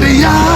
的呀。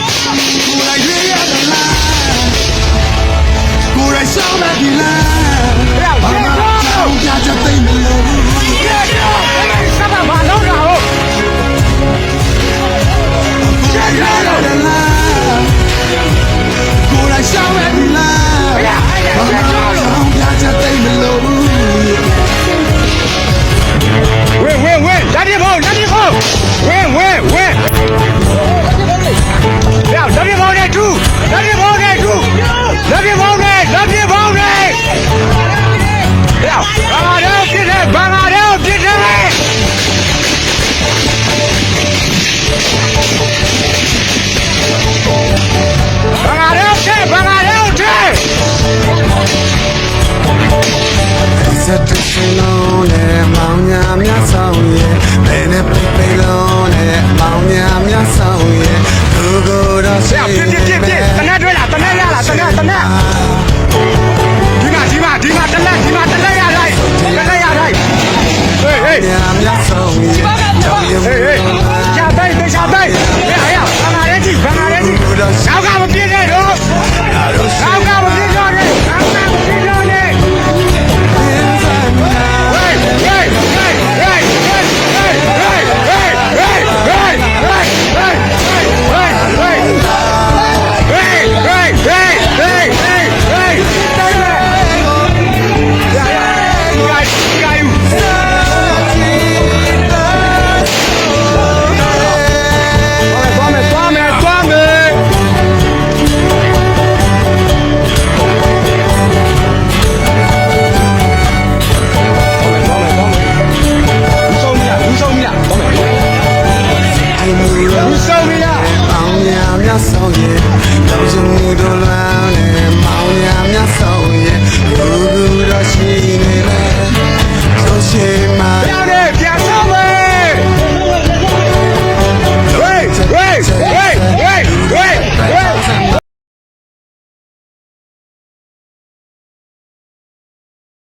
忽然云烟淡来，忽然小满已来。ပြစ်ပြစ်ပြစ်ပြစ်တနက်တွေ့လားတနက်ရလားတနက်တနက်ဒီမှာဒီမှာဒီမှာတနက်ဒီမှာတနက်ရလိုက်တနက်ရလိုက်ဟေးဟေးဒီမှာဟေးဟေးရှာတိုင်းရှာတိုင်းဟေးဟေးဘာမာရဲကြီးဘာမာရဲကြီးနောက်က